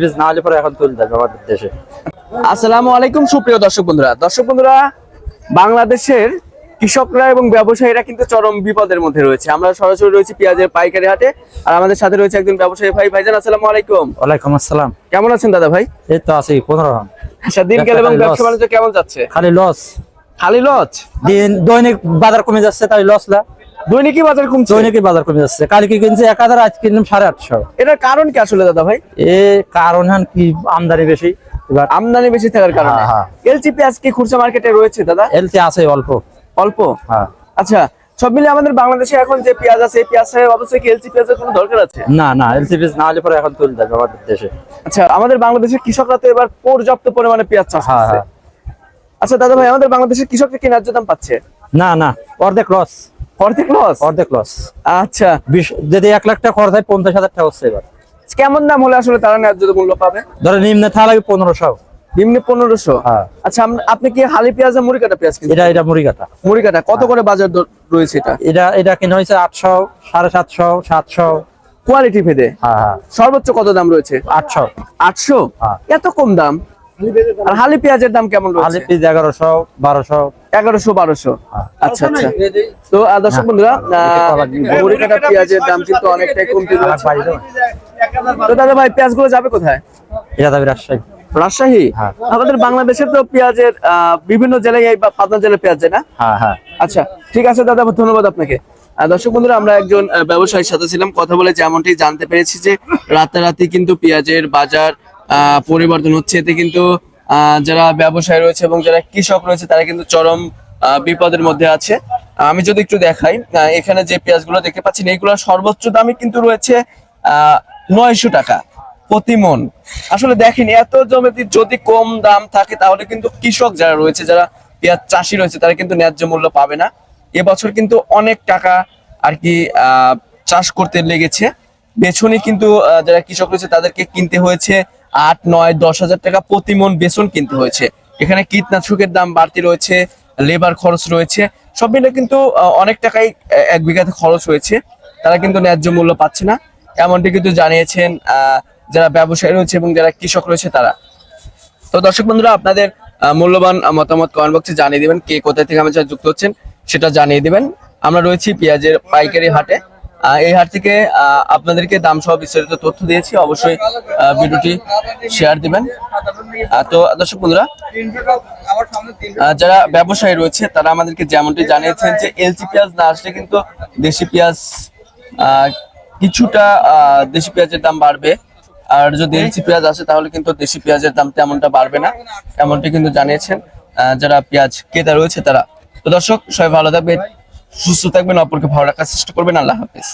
Piece না হলে পরে এখন তুলে দেবে আমাদের দেশে। আসসালামু আলাইকুম সুপ্রিয় দর্শক বন্ধুরা। দর্শক বন্ধুরা বাংলাদেশের কৃষকরা এবং ব্যবসায়ীরা কিন্তু চরম বিপদের মধ্যে রয়েছে। আমরা সরাসরি রয়েছি পেঁয়াজের পাইকারি হাটে আর আমাদের সাথে রয়েছে একজন ব্যবসায়ী। ভাই ভাইজান আসসালামু আলাইকুম। ওয়ালাইকুম আসসালাম। কেমন আছেন দাদা ভাই? এই তো আছে পনেরো রান আচ্ছা দিন গেল এবং ব্যবসা বাণিজ্য কেমন যাচ্ছে? খালি লস খালি লচ দিন দৈনিক বাজার কমে যাচ্ছে তাই লস লা। দৈনিকই বাজার কমছে? দৈনিকই বাজার কমে যাচ্ছে। কালকে কিনছে এক হাজার আজ কিনলাম সাড়ে আটশো। এটার কারণ কি আসলে দাদা ভাই? এ কারণ হান কি আমদানি বেশি? এবার আমদানি বেশি থাকার কারণে। হ্যাঁ, হ্যাঁ। এলচি পেঁয়াজ কি খুচরা মার্কেটে রয়েছে দাদা? এলসি আছে অল্প। অল্প? হ্যাঁ। আচ্ছা সব মিলে আমাদের বাংলাদেশে এখন যে পেঁয়াজ আছে এই পেঁয়াজের অবশ্যই কি এলচি পেঁয়াজের কোনো দরকার আছে? না না এলসি পিস না হলে পরে এখন তুলে দেবে আমাদের দেশে। আচ্ছা আমাদের বাংলাদেশের কৃষকরা তো এবার পর্যাপ্ত পরিমাণে পেঁয়াজ চাষ হ্যাঁ করছে। হ্যাঁ। আচ্ছা দাদা ভাই আমাদের বাংলাদেশের কৃষকরা কি ন্যায্য দাম পাচ্ছে? না না অর্ধেক লস। অর্ধেক লস অর্ধেক লস আচ্ছা। যদি এক লাখ টাকা খরচ হয় পঞ্চাশ হাজার টাকা হচ্ছে এবার। কেমন দাম হলে আসলে তারা ন্যায্য মূল্য পাবে? ধরো নিম্নে থাকা লাগে পনেরোশো। নিম্নে পনেরোশো? হ্যাঁ। আচ্ছা আপনি কি হালি পেঁয়াজ মুড়ি কাটা পেঁয়াজ এটা এটা মুড়ি কাটা মুড়ি কাটা কত করে বাজার দর রয়েছে এটা? এটা এটা কিনা হয়েছে আটশো সাড়ে সাতশো সাতশো। কোয়ালিটি ভেদে? হ্যাঁ হ্যাঁ। সর্বোচ্চ কত দাম রয়েছে? আটশো। আটশো? হ্যাঁ। এত কম দাম? আর হালি পেঁয়াজের দাম কেমন রয়েছে? পিস এগারোশো বারোশো। এগারোশো বারোশো। হ্যাঁ। আচ্ছা। আচ্ছা তো দর্শক বন্ধুরা মুড়ি কাটা পেঁয়াজের দাম কিন্তু অনেকটাই কমতে তো দাদা ভাই পেঁয়াজগুলো যাবে কোথায়? এটা যাবে রাজশাহী। রাজশাহী? হ্যাঁ। আমাদের বাংলাদেশের তো পেঁয়াজের আহ, বিভিন্ন জেলায় এই বা পাবনা জেলার পেঁয়াজ যায় না? হ্যাঁ হ্যাঁ। আচ্ছা ঠিক আছে দাদা ধন্যবাদ আপনাকে। দর্শক বন্ধুরা আমরা একজন ব্যবসায়ীর সাথে ছিলাম কথা বলে যেমনটি জানতে পেরেছি যে রাতারাতি কিন্তু পেঁয়াজের বাজার পরিবর্তন হচ্ছে। এতে কিন্তু যারা ব্যবসায়ী রয়েছে এবং যারা কৃষক রয়েছে, তারা কিন্তু চরম বিপদের মধ্যে আছে। আমি যদি একটু দেখাই এখানে যে পেঁয়াজগুলো দেখতে পাচ্ছেন এইগুলোর সর্বোচ্চ দামই কিন্তু রয়েছে নয়শো টাকা প্রতি মন। আসলে দেখেন, এত জমিতে যদি কম দাম থাকে, তাহলে কিন্তু কৃষক যারা রয়েছে, যারা পেঁয়াজ চাষি রয়েছে, তারা কিন্তু ন্যায্য মূল্য পাবে না। এবছর কিন্তু অনেক টাকা আর কি চাষ করতে লেগেছে। বেছনি কিন্তু যারা কৃষক রয়েছে, তাদেরকে কিনতে হয়েছে। আট, নয়, দশ হাজার টাকা প্রতি মন বেসন কিনতে হয়েছে। এখানে কীটনাশকের দাম বাড়তি রয়েছে, লেবার খরচ রয়েছে। সব মিলে কিন্তু অনেক টাকাই এক বিঘাতে খরচ হয়েছে। তারা কিন্তু ন্যায্য মূল্য পাচ্ছে না। এমনটি কিন্তু জানিয়েছেন যারা ব্যবসায়ী রয়েছে এবং যারা কৃষক রয়েছে তারা। তো দর্শক বন্ধুরা, আপনাদের মূল্যবান মতামত কমেন্ট বক্সে জানিয়ে দিবেন কে কোথা থেকে আমাদের যুক্ত হচ্ছেন, সেটা জানিয়ে দিবেন। আমরা রয়েছি পেঁয়াজের পাইকারি হাটে। এই হাট থেকে আপনাদেরকে দাম সহ বিস্তারিত তথ্য দিয়েছি। অবশ্যই ভিডিওটি শেয়ার দিবেন। তো, দর্শক বন্ধুরা যারা ব্যবসায়ী রয়েছে, তারা আমাদেরকে যেমনটি জানিয়েছেন যে এলসি পেঁয়াজ না আসলে কিন্তু দেশি পেঁয়াজ কিছুটা দেশি পেঁয়াজের দাম বাড়বে। আর যদি এলসি পেঁয়াজ আসে, তাহলে কিন্তু দেশি পেঁয়াজের দাম তেমনটা বাড়বে না। এমনটি কিন্তু জানিয়েছেন যারা পেঁয়াজ ক্রেতা রয়েছে তারা। তো দর্শক, সবাই ভালো থাকবেন। সুস্থ থাকবেন অপরকে ভালো রাখার চেষ্টা করবেন। আল্লাহ হাফিজ।